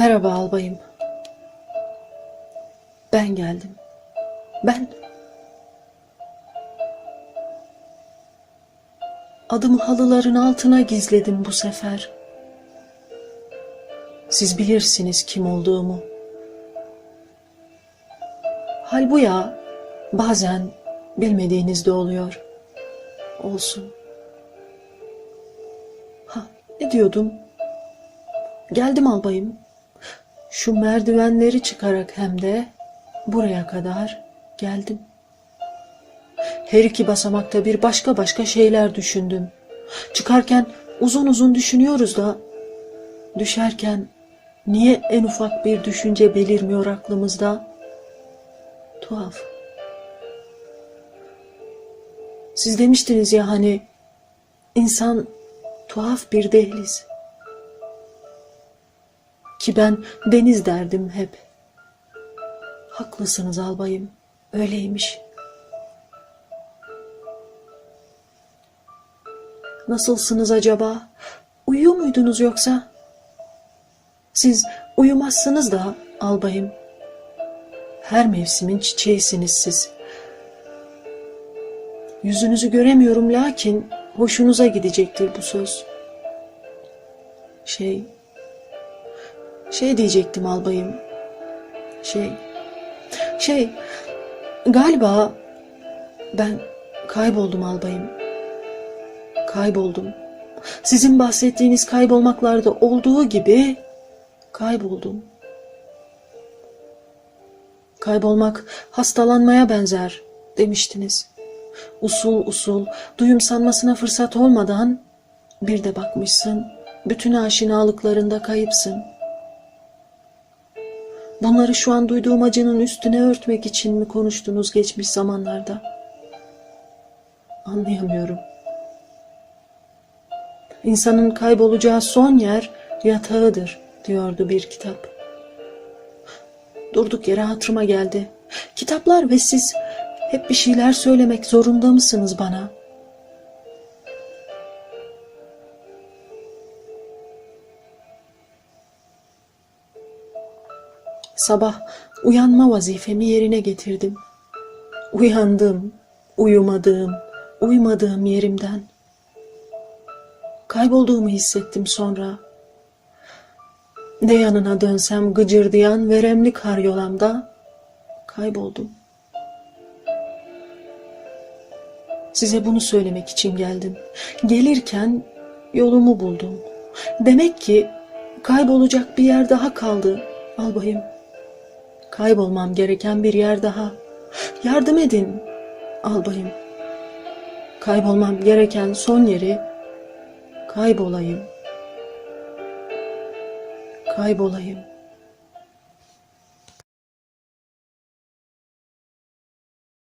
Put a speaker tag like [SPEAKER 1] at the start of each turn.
[SPEAKER 1] Merhaba albayım. Ben geldim. Ben. Adımı halıların altına gizledim bu sefer. Siz bilirsiniz kim olduğumu. Hal bu ya, bazen bilmediğiniz de oluyor. Olsun. Ha, ne diyordum? Geldim albayım. Şu merdivenleri çıkarak hem de buraya kadar geldim. Her iki basamakta bir başka başka şeyler düşündüm. Çıkarken uzun uzun düşünüyoruz da düşerken niye en ufak bir düşünce belirmiyor aklımızda? Tuhaf. Siz demiştiniz ya hani insan tuhaf bir dehliz. Ki ben deniz derdim hep. Haklısınız albayım. Öyleymiş. Nasılsınız acaba? Uyuyor muydunuz yoksa? Siz uyumazsınız da albayım. Her mevsimin çiçeğisiniz siz. Yüzünüzü göremiyorum lakin hoşunuza gidecektir bu söz. Şey, şey diyecektim albayım. Şey, şey, galiba ben kayboldum albayım. Kayboldum. Sizin bahsettiğiniz kaybolmaklarda olduğu gibi kayboldum. Kaybolmak hastalanmaya benzer demiştiniz. Usul usul duyum sanmasına fırsat olmadan bir de bakmışsın bütün aşinalıklarında kayıpsın. Bunları şu an duyduğum acının üstüne örtmek için mi konuştunuz geçmiş zamanlarda? Anlayamıyorum. İnsanın kaybolacağı son yer yatağıdır diyordu bir kitap. Durduk yere hatırıma geldi. Kitaplar ve siz hep bir şeyler söylemek zorunda mısınız bana? Sabah uyanma vazifemi yerine getirdim. Uyandım, uyumadığım, uymadığım yerimden. Kaybolduğumu hissettim sonra. Ne yanına dönsem gıcırdayan veremli karyolamda kayboldum. Size bunu söylemek için geldim. Gelirken yolumu buldum. Demek ki kaybolacak bir yer daha kaldı albayım. Kaybolmam gereken bir yer daha. Yardım edin albayım. Kaybolmam gereken son yeri kaybolayım. Kaybolayım.